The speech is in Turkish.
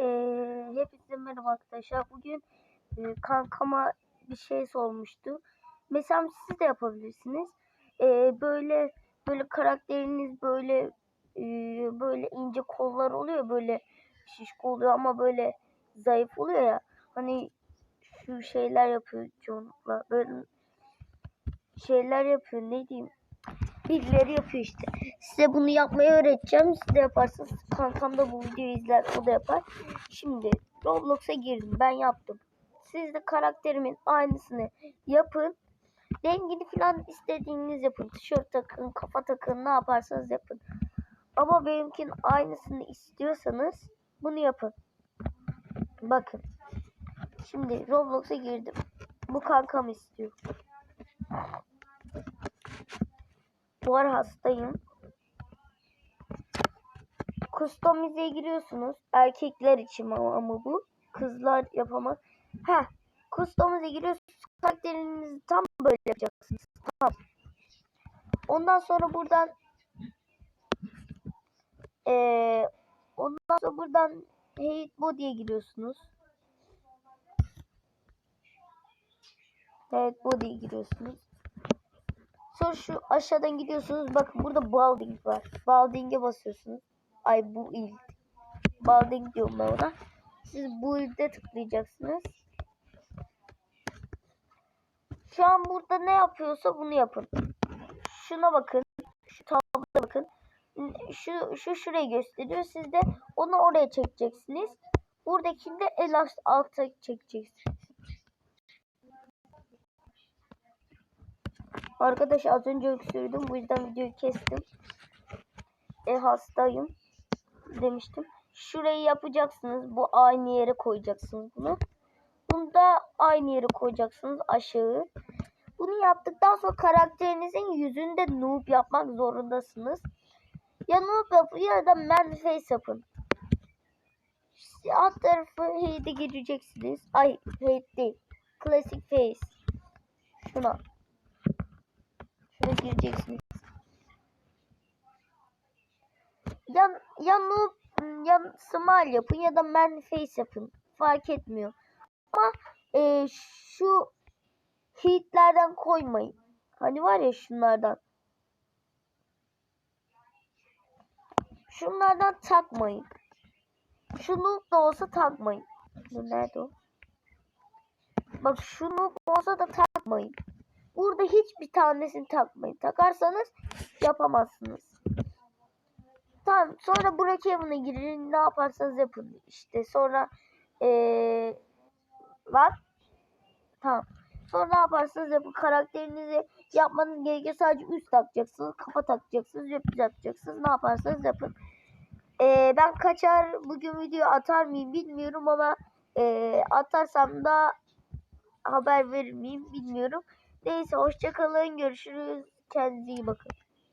Ee, hepinize merhaba arkadaşlar. Bugün e, kankama bir şey sormuştu. Mesela siz de yapabilirsiniz. Ee, böyle böyle karakteriniz böyle e, böyle ince kollar oluyor böyle şişko oluyor ama böyle zayıf oluyor ya. Hani şu şeyler yapıyor çoğunlukla. Böyle şeyler yapıyor ne diyeyim. Birileri yapıyor işte. Size bunu yapmayı öğreteceğim. Siz de yaparsınız. Kankam da bu videoyu izler. O da yapar. Şimdi Roblox'a girdim. Ben yaptım. Siz de karakterimin aynısını yapın. Rengini falan istediğiniz yapın. Tişört takın, kafa takın, ne yaparsanız yapın. Ama benimkinin aynısını istiyorsanız bunu yapın. Bakın. Şimdi Roblox'a girdim. Bu kankam istiyor. Bu ara hastayım. Kustomize'ye giriyorsunuz. Erkekler için ama, ama bu. Kızlar yapamaz. Heh. Kustomize'ye giriyorsunuz. Karakterinizi tam böyle yapacaksınız. Tamam. Ondan sonra buradan ee, ondan sonra buradan Hate Body'ye giriyorsunuz. Evet Body'ye giriyorsunuz. Sonra şu aşağıdan gidiyorsunuz. Bakın burada balding var. Balding'e basıyorsunuz. Ay bu il. Balding diyorum ben ona. Siz bu ilde tıklayacaksınız. Şu an burada ne yapıyorsa bunu yapın. Şuna bakın. Şu tabloya bakın. Şu, şu şurayı gösteriyor. Siz de onu oraya çekeceksiniz. Buradakini de el alta çekeceksiniz. Arkadaş az önce öksürdüm. Bu yüzden videoyu kestim. E hastayım. Demiştim. Şurayı yapacaksınız. Bu aynı yere koyacaksınız bunu. Bunu da aynı yere koyacaksınız aşağı. Bunu yaptıktan sonra karakterinizin yüzünde noob yapmak zorundasınız. Ya noob yapın ya da man face yapın. Alt tarafı hate'e gireceksiniz. Ay hate değil. Classic face. Şuna. Şuna gireceksiniz. Ya, ya noob ya smile yapın ya da man face yapın. Fark etmiyor. Ama e, şu hitlerden koymayın. Hani var ya şunlardan. Şunlardan takmayın. Şunu da olsa takmayın. Bu nerede o? Bak şunu olsa da takmayın. Burada hiçbir tanesini takmayın. Takarsanız yapamazsınız. Tamam sonra Burak evine girin ne yaparsanız yapın. İşte sonra ee, var. Tamam. Sonra ne yaparsanız yapın. Karakterinizi yapmanız gerekiyor. Sadece üst takacaksınız. Kafa takacaksınız. Yapı yapacaksınız. Ne yaparsanız yapın. Ee, ben kaçar bugün video atar mıyım bilmiyorum ama ee, atarsam da haber verir miyim bilmiyorum. Neyse hoşçakalın. Görüşürüz. Kendinize iyi bakın.